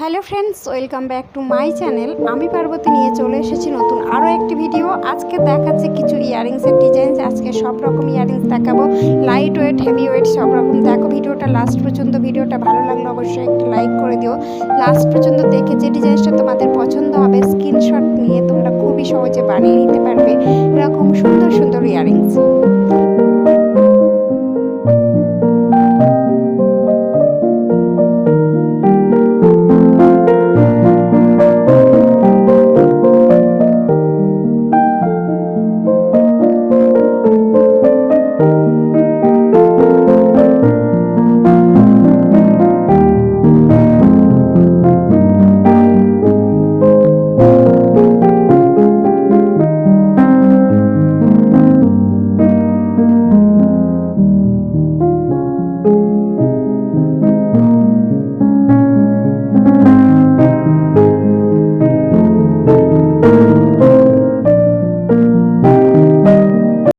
Hello friends, welcome back to my channel. আমি পার্বতী নিয়ে চলে এসেছি নতুন আরও একটি ভিডিও। আজকে দেখাচ্ছে কিছু ইয়ারিংসের ডিজাইন আজকে সব রকম ইয়ারিংস দেখাবো। লাইট ওয়েট হেভি ওয়েট সব রকম। দেখো ভিডিওটা লাস্ট পর্যন্ত। ভিডিওটা ভালো লাগলে অবশ্যই একটু লাইক করে দিও। লাস্ট পর্যন্ত দেখে যে ডিজাইনসটা তোমাদের পছন্দ হবে স্ক্রিনশট নিয়ে তোমরা খুবই সহজে বানিয়ে নিতে পারবে।